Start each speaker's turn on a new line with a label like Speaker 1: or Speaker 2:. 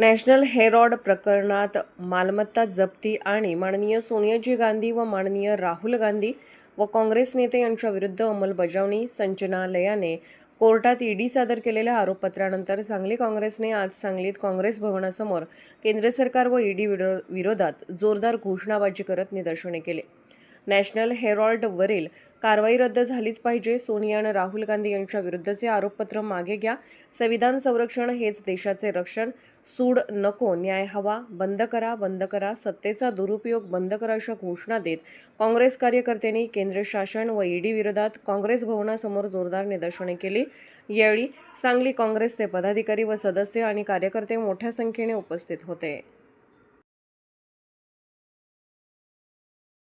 Speaker 1: National हेरॉड प्रकरणात मालमत्ता जप्ती आणि माननीय सोनियाजी गांधी व माननीय राहुल गांधी व काँग्रेस नेते यांच्याविरुद्ध अंमलबजावणी संचनालयाने कोर्टात ईडी सादर केलेल्या आरोपपत्रानंतर सांगली काँग्रेसने आज सांगलीत काँग्रेस भवनासमोर केंद्र सरकार व ईडी विरोधात जोरदार घोषणाबाजी करत निदर्शने केले. नॅशनल हेरॉल्डवरील कारवाई रद्द झालीच पाहिजे सोनिया आणि राहुल गांधी यांच्या विरुद्धचे आरोपपत्र मागे घ्या. संविधान संरक्षण हेच देशाचे रक्षण. सूड नको न्याय हवा बंद करा बंद करा सत्तेचा दुरुपयोग बंद करा अशा घोषणा देत काँग्रेस कार्यकर्त्यांनी केंद्र शासन व ईडी विरोधात काँग्रेस भवनासमोर जोरदार निदर्शने केली. यावेळी सांगली काँग्रेसचे पदाधिकारी व सदस्य आणि कार्यकर्ते मोठ्या संख्येने उपस्थित होते.